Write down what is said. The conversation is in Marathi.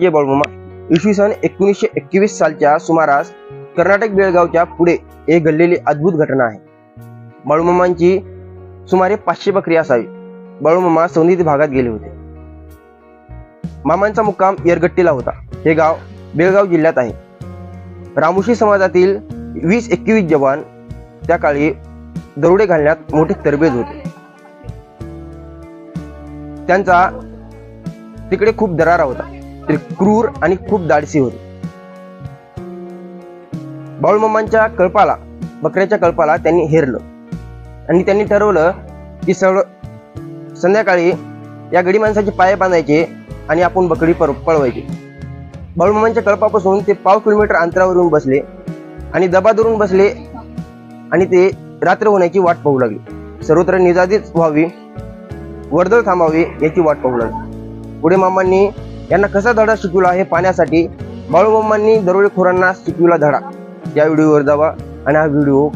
जे इसवी सन एकोणीसशे एकवीस सालच्या सुमारास कर्नाटक बेळगावच्या पुढे एक घडलेली अद्भुत घटना आहे. बाळूमामांची सुमारे पाचशे बकरी असावी. बाळूमामा सौंदीत भागात गेले होते. मामांचा मुक्काम येरगट्टीला होता. हे गाव बेळगाव जिल्ह्यात आहे. रामुशी समाजातील वीस एकवीस जवान त्या काळी दरोडे घालण्यात मोठे तरबेज होते. त्यांचा तिकडे खूप दरारा होता. ते क्रूर आणि खूप दाडसी होते. बाळूमामांच्या कळपाला बकऱ्याच्या कळपाला त्यांनी हेरलं. आणि त्यांनी ठरवलं की सळ संध्याकाळी या गडी माणसाचे पाय बांधायचे आणि आपण बकरी पर पळवायची. बाळूमामांच्या कळपापासून ते पाव किलोमीटर अंतरावर येऊन बसले आणि दबा धरून बसले आणि ते रात्र होण्याची वाट पाहू लागली. सर्वत्र निजादीच व्हावी वर्दळ थांबावी याची वाट पाहू लागली. पुढे मामांनी यांना कसा धडा शिकवला हे पाहण्यासाठी बाळूमामांनी दरोडेखोरांना शिकविला धडा. या व्हिडिओवर जावा आणि हा व्हिडिओ